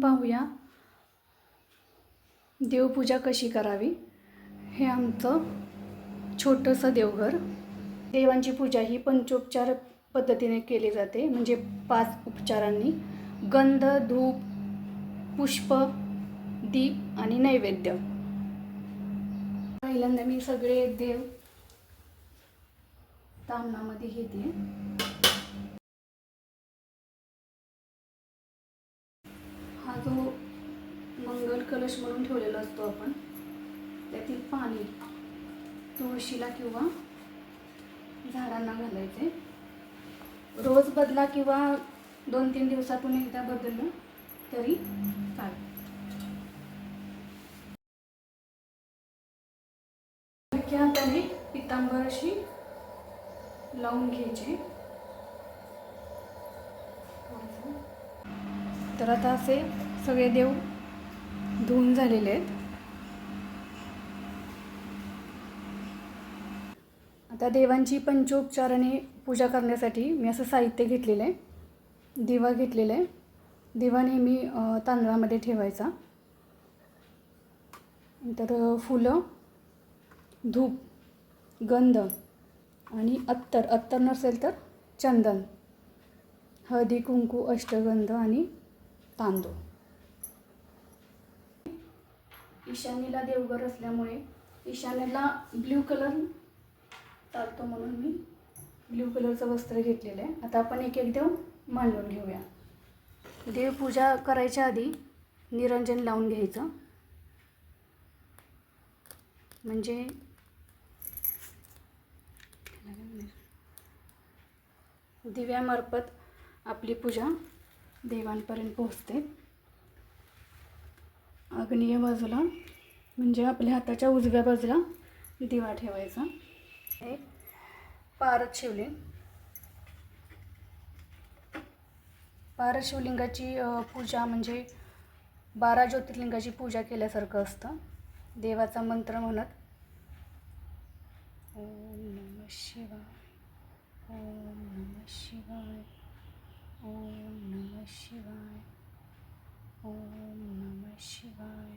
पाहूया. देवपूजा कशी करावी? हे आमचं छोटंसं देवघर. देवांची पूजा ही पंचोपचार पद्धतीने केली जाते म्हणजे पाच उपचारांनी. गंध धूप पुष्प दीप आणि नैवेद्य. पहिल्यांदा मी सगळे देव तामणामध्ये घेते. कलश म्हणून ठेवलेला असतो आपण. त्यातील पाणी तुळशीला किंवा झाडांना घालायचे. रोज बदला किंवा दोन तीन दिवसातून एकदा बदललं तरी चालेल हलक्या हाताने पितांबर अशी लावून घ्यायचे. तर आता असे सगळे देव धुवून झालेले आहेत. आता देवांची पंचोपचाराने पूजा करण्यासाठी मी असं साहित्य घेतलेलं आहे. दिवा घेतलेला आहे. दिवा नेहमी तांदळामध्ये ठेवायचा. नंतर फुलं धूप गंध आणि अत्तर. अत्तर नसेल तर चंदन हळदी कुंकू अष्टगंध आणि तांदूळ. ईशान्येला देवघर असल्यामुळे ईशान्येला ब्ल्यू कलर चालतो म्हणून मी ब्ल्यू कलरचं वस्त्र घेतलेलं आहे. आता आपण एक एक देव मांडून घेऊया. देवपूजा करायच्या आधी निरंजन लावून घ्यायचं. म्हणजे दिव्यामार्फत आपली पूजा देवांपर्यंत पोहोचते. आग्नेय बाजूला म्हणजे आपल्या हाताच्या उजव्या बाजूला दिवा ठेवायचा. एक पारद शिवलिंग. पारत शिवलिंगाची पूजा म्हणजे बारा ज्योतिर्लिंगाची पूजा केल्यासारखं असतं. देवाचा मंत्र म्हणत ओम नम शिवाय ओम नम शिवाय ओम नम शिवाय ओम नम शिवाय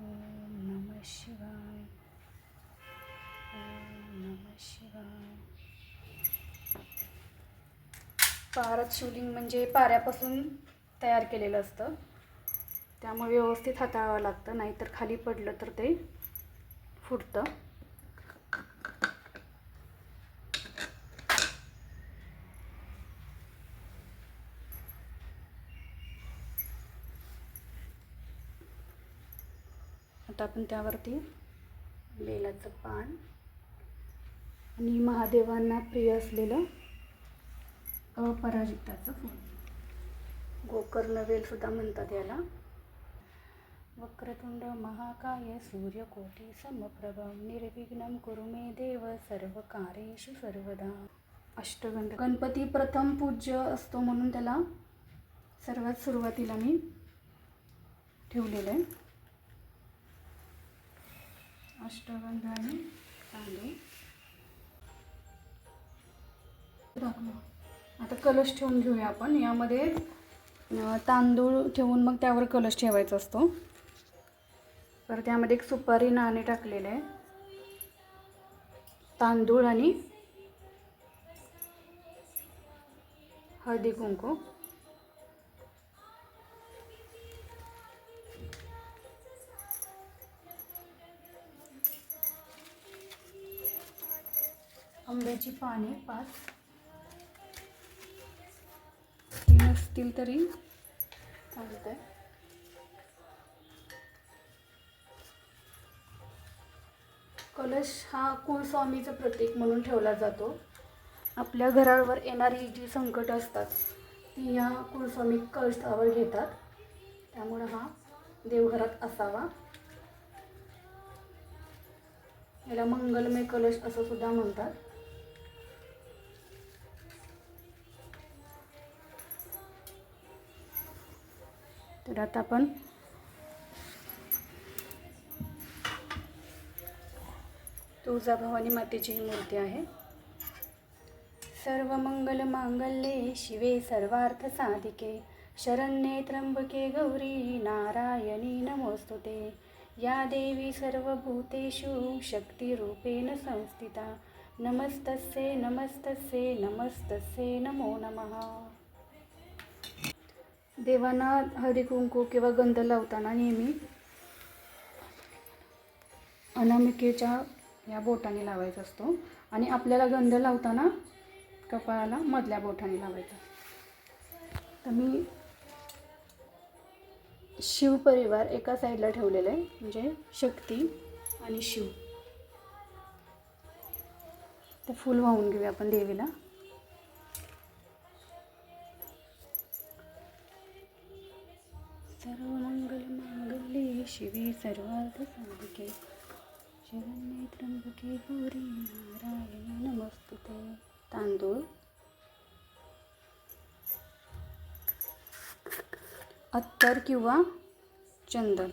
ओम नम शिवाय ओम नम शिवाय पारत शिवलिंग म्हणजे पाऱ्यापासून तयार केलेलं असतं. त्यामुळे व्यवस्थित हाताळावं लागतं नाहीतर खाली पडलं तर ते फुटतं. आता आपण त्यावरती. बेलाचं पान. आणि महादेवांना प्रिय असलेलं अपराजिताचं फूल. गोकर्ण वेलसुद्धा म्हणतात याला. वक्रतुंड महाकाय सूर्यकोटी समप्रभ. निर्विघ्नम कुरु मे देव सर्व कार्येषु सर्वदा. अष्टगंध गणपती प्रथम पूज्य असतो म्हणून त्याला सर्वात सुरुवातीला मी ठेवलेलं आहे. अष्टगंध आणि तांदूळ. दाखवा. आता कलश ठेवून घेऊया आपण. यामध्ये तांदूळ ठेवून मग त्यावर कलश ठेवायचा असतो. तर त्यामध्ये एक सुपारी नाणे टाकलेले आहे. तांदूळ आणि हळदी कुंकू. आंब्याची पाने पाच. ती नसतील तरी चालत आहे कलश हा कुळस्वामीचं प्रतीक म्हणून ठेवला जातो. आपल्या घरावर येणारी जी संकट असतात ती या कुळस्वामी कलशावर घेतात. त्यामुळं हा देवघरात असावा. याला मंगलमय कलश असं सुद्धा म्हणतात. तर आता आपण तुळजाभवानी मातेची ही मूर्ती आहे. सर्व मंगल मांगल्ये शिवे सर्वार्थ साधिके. शरण्ये त्र्यंबके गौरी नारायणी नमोस्तुते. या देवी सर्वभूतेषु शक्तिरूपेण संस्थिता. नमस्तस्ये नमस्तस्ये नमस्तस्ये नमो नमः. देवांना हरिकुंकू किंवा गंध लावताना नेहमी अनामिकेच्या या बोटाने लावायचा असतो. आणि आपल्याला गंध लावताना कपाळाला मधल्या बोटाने लावायचा. तर मी शिवपरिवार एका साईडला ठेवलेला आहे. म्हणजे शक्ती आणि शिव. ते फूल वाहून घेऊया आपण देवीला. सर्वमंगल मांगल्ये शिवे सर्वार्थ साधिके शरण्ये त्र्यंबके गौरी नारायणी नमस्तुते तांदूळ अत्तर किंवा चंदन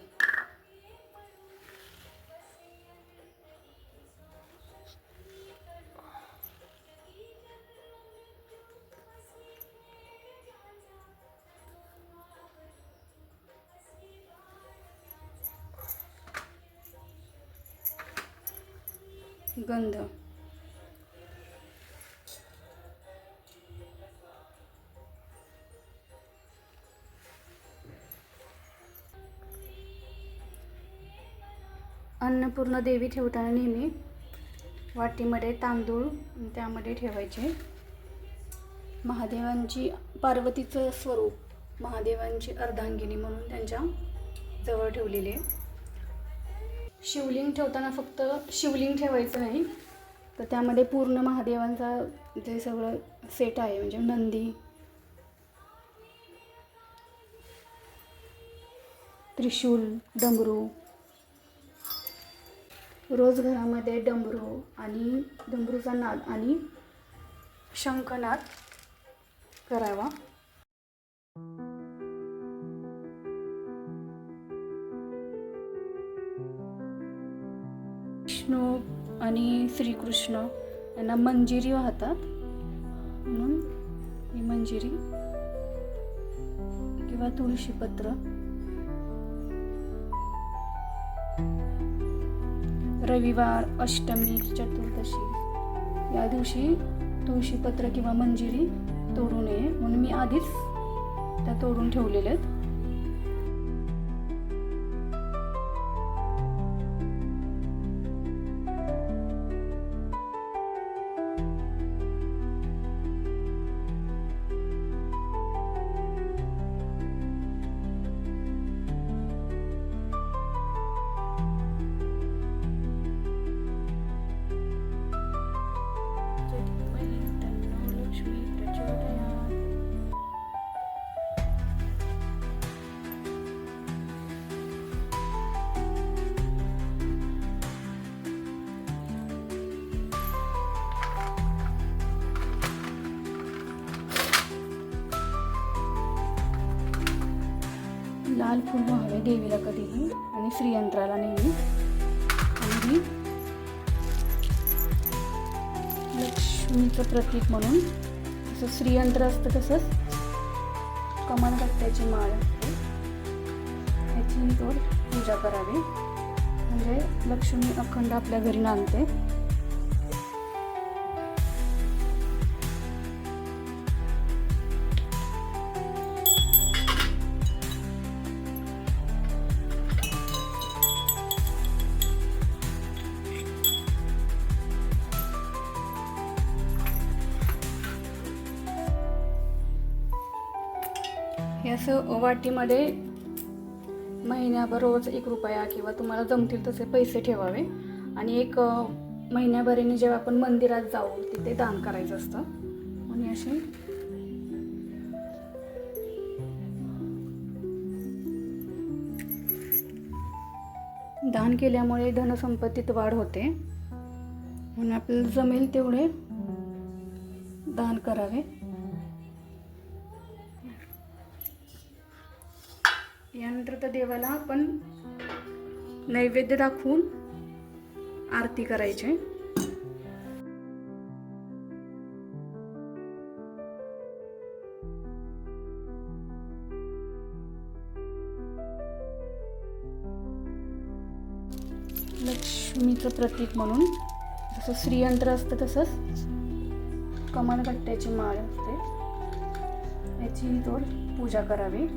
गंध. अन्नपूर्ण देवी ठेवताना नेहमी वाटीमध्ये तांदूळ त्यामध्ये ठेवायचे. महादेवांची पार्वतीचं स्वरूप महादेवांची अर्धांगिनी म्हणून त्यांच्या जवळ ठेवलेली. आहे शिवलिंग ठेवताना फक्त शिवलिंग ठेवायचं नाही. तर त्यामध्ये पूर्ण महादेवांचा जे सगळं सेट आहे म्हणजे नंदी. त्रिशूल डमरू. रोज घरामध्ये डमरू आणि डमरूचा नाद आणि शंखनाद करावा. विष्णू आणि श्रीकृष्ण यांना मंजिरी वाहतात. म्हणून ही मंजिरी किंवा तुळशीपत्र. रविवार अष्टमी चतुर्दशी. या दिवशी तुळशीपत्र किंवा मंजिरी तोडू नये. म्हणून मी आधीच त्या तोडून ठेवलेल्या आहेत. लाल फूल व्हावे देवीला कधीही आणि श्रीयंत्राला नेहमी. आणि ही लक्ष्मीचं प्रतीक म्हणून जसं श्रीयंत्र असतं तसंच कमल गत्त्याची माळ असते. ह्याची तोड पूजा करावी. म्हणजे लक्ष्मी अखंड आपल्या घरी नांदते. वाटीमध्ये महिन्याभर रोज एक रुपया किंवा तुम्हाला जमतील तसे पैसे ठेवावे. आणि एक महिन्याभरीने जेव्हा आपण मंदिरात जाऊ तिथे दान करायचं असतं. आणि असे? दान केल्यामुळे धनसंपत्तीत वाढ होते. म्हणून आपल्याला जमेल तेवढे दान करावे. यानंतर तर देवाला आपण नैवेद्य दाखवून आरती करायची. लक्ष्मीचं प्रतीक म्हणून जसं श्रीयंत्र असतं तसंच कमलगट्ट्याची माळ असते. याची तोड पूजा करावी.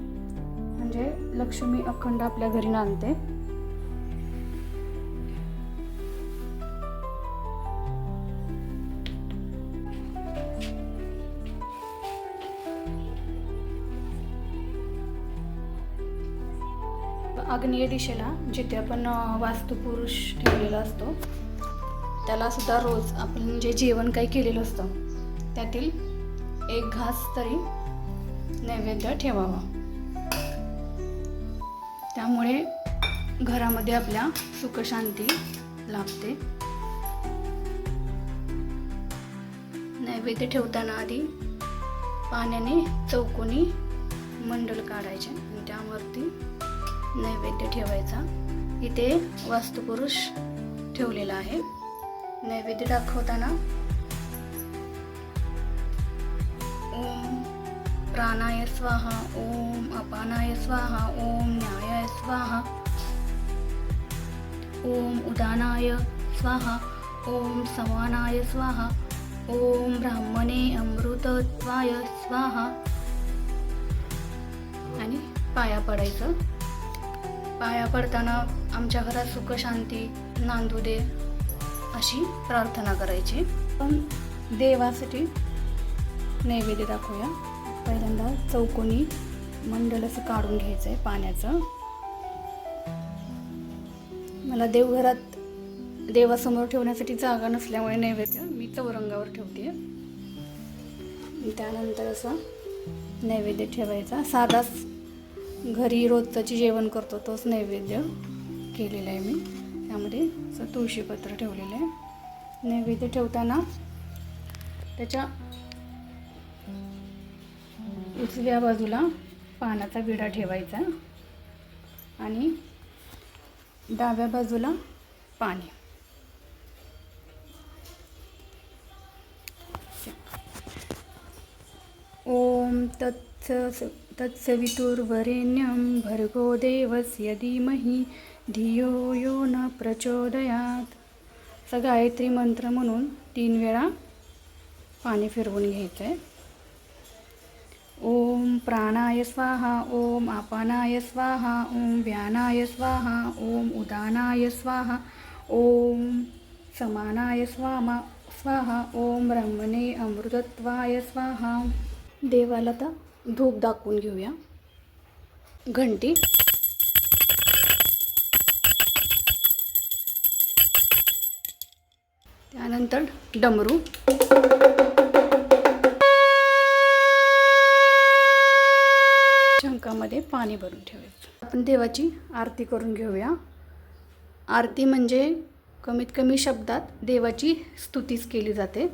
म्हणजे लक्ष्मी अखंड आपल्या घरी नांदते. आग्नेय दिशेला जिथे आपण वास्तुपुरुष ठेवलेला असतो त्याला सुद्धा रोज आपण जे जेवण काही केलेलं असतं त्यातील एक घास तरी नैवेद्य ठेवावा. त्यामुळे घरामध्ये आपल्या सुखशांती लाभते. नैवेद्य ठेवताना आधी पाण्याने चौकोनी मंडल काढायचे आणि त्यावरती नैवेद्य ठेवायचा. इथे वास्तुपुरुष ठेवलेला आहे. नैवेद्य दाखवताना प्राणाय स्वाहा ओम अपानाय स्वाहा ओम न्यायाय स्वाहा ओम उदानाय स्वाहा ओम समानाय स्वाहा ओम ब्राह्मणे अमृतत्वाय स्वाहा. आणि पाया पडायचं. पाया पडताना आमच्या घरात सुख शांती नांदू दे अशी प्रार्थना करायची. पण देवासाठी नैवेद्य दाखवूया. पहिल्यांदा चौकोनी मंडल असं काढून घ्यायचं आहे पाण्याचं. मला देवघरात देवासमोर ठेवण्यासाठी जागा नसल्यामुळे नैवेद्य मी चौरंगावर ठेवते त्यानंतर असं नैवेद्य ठेवायचा. साधाच घरी रोजचं जेवण करतो तोच नैवेद्य केलेला आहे मी. त्यामध्ये असं तुळशीपत्र ठेवलेलं आहे. नैवेद्य ठेवताना त्याच्या उजव्या बाजूला पानाचा विडा ठेवायचा आणि डाव्या बाजूला पाणी. ओम तत्स तत्सवितुर्वरेण्यं भर्गो देवस्य धीमहि धियो यो न प्रचोदयात. असं गायत्री मंत्र म्हणून तीन वेळा पाणी फिरवून घ्यायचं आहे ओम प्राणाय स्वाहा ओम आपानाय स्वाहा ओम व्यानाय स्वाहा ओम उदानाय स्वाहा ओम समानाय स्वामा स्वाहा ओम ब्रह्मणे अमृतत्वाय स्वाहा. देवाला तर धूप दाखवून घेऊया. घंटी. त्यानंतर डमरू. शंकामध्ये पाणी भरून ठेवायचं. आपण देवाची आरती करून घेऊया. आरती म्हणजे कमीत कमी शब्दात देवाची स्तुतीच केली जाते.